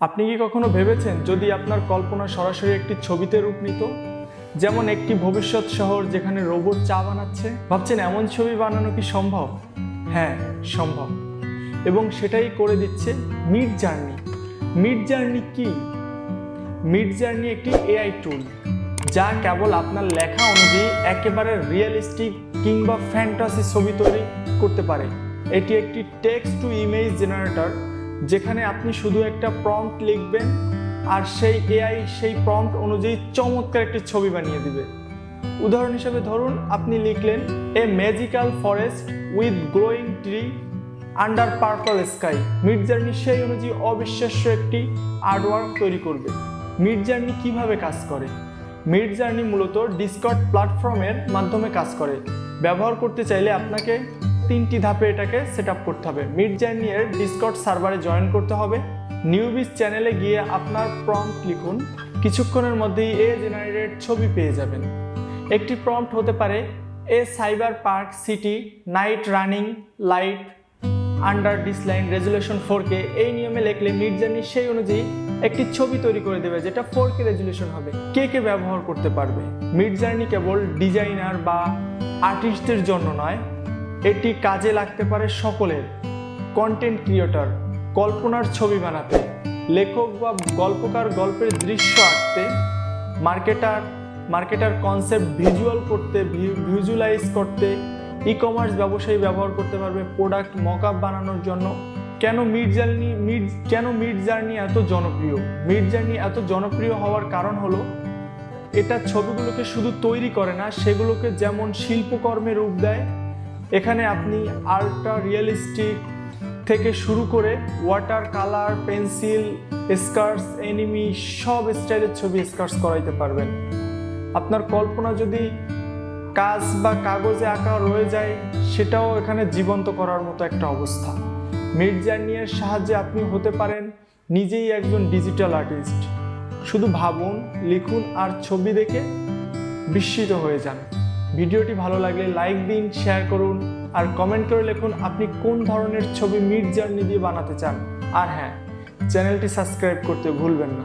আপনি কি কখনো ভেবেছেন যদি আপনার কল্পনা সরাসরি একটি ছবিতে রূপ নিত? যেমন একটি ভবিষ্যৎ শহর যেখানে রোবট চা বানাচ্ছে? ভাবছেন এমন ছবি বানানো কি সম্ভব? হ্যাঁ সম্ভব। এবং সেটাই করে দিচ্ছে মিড জার্নি। মিড জার্নি কি? মিড জার্নি একটি এআই টুল, যা কেবল আপনার লেখা অনুযায়ী একেবারে রিয়েলিস্টিক কিংবা ফ্যান্টাসি ছবি তৈরি করতে পারে। এটি একটি টেক্সট টু ইমেজ জেনারেটর যেখানে আপনি শুধু একটা প্রম্পট লিখবেন আর সেই এআই সেই প্রম্পট অনুযায়ী চমৎকার একটি ছবি বানিয়ে দিবে। উদাহরণ হিসেবে ধরুন, আপনি লিখলেন a magical forest with growing tree under purple sky Midjourney সেই অনুযায়ী অবিশ্বাস্য একটি আর্টওয়ার্ক তৈরি করবে। মিড জার্নি কীভাবে কাজ করে? মিড জার্নি মূলত ডিসকট প্ল্যাটফর্মের মাধ্যমে কাজ করে। ব্যবহার করতে চাইলে আপনাকে তিনটি ধাপে এটাকে সেট করতে হবে। মিড জার্নি এর ডিসকট সার্ভারে জয়েন করতে হবে। নিউবিস চ্যানেলে গিয়ে আপনার প্রম্পট লিখুন। কিছুক্ষণের মধ্যেই এ জেনারেটেড ছবি পেয়ে যাবেন। একটি প্রম্পট হতে পারে, a cyber park city night running light under ডিসলাইন resolution four K এই নিয়মে লিখলে মিড জার্নি সেই অনুযায়ী একটি ছবি তৈরি করে দেবে, যেটা ফোর কে রেজুলেশন হবে। কে কে ব্যবহার করতে পারবে? মিড জার্নি কেবল ডিজাইনার বা আর্টিস্টদের জন্য নয় এটি কাজে লাগতে পারে সকলের। কন্টেন্ট ক্রিয়েটর কল্পনার ছবি বানাতে, লেখক বা গল্পকার গল্পের দৃশ্য আঁকতে মার্কেটার মার্কেটার কনসেপ্ট ভিজুয়াল করতে ভিজুয়ালাইজ করতে ই কমার্স ব্যবসায়ী ব্যবহার করতে পারবে প্রোডাক্ট মকআপ বানানোর জন্য। কেন মিড জার্নি মিড কেন মিড জার্নি এত জনপ্রিয়? মিড জার্নি এত জনপ্রিয় হওয়ার কারণ হলো, এটা ছবিগুলোকে শুধু তৈরি করে না, সেগুলোকে যেমন শিল্পকর্মে রূপ দেয় এখানে আপনি আল্ট্রা রিয়েলিস্টিক থেকে শুরু করে watercolour pencil sketches anime সব স্টাইলের ছবি স্কার্টস করাইতে পারবেন। আপনার কল্পনা যদি কাজ বা কাগজে আঁকা রয়ে যায়, সেটাও এখানে জীবন্ত করার মতো একটা অবস্থা। মিড জার্নিয়ের সাহায্যে আপনি হতে পারেন নিজেই একজন ডিজিটাল আর্টিস্ট শুধু ভাবুন, লিখুন আর ছবি দেখে বিস্মিত হয়ে যান। ভিডিওটি ভালো লাগলে লাইক দিন শেয়ার করুন, আর কমেন্ট করে লিখুন আপনি কোন ধরনের ছবি মিড জার্নি দিয়ে বানাতে চান। আর হ্যাঁ চ্যানেলটি সাবস্ক্রাইব করতে ভুলবেন না।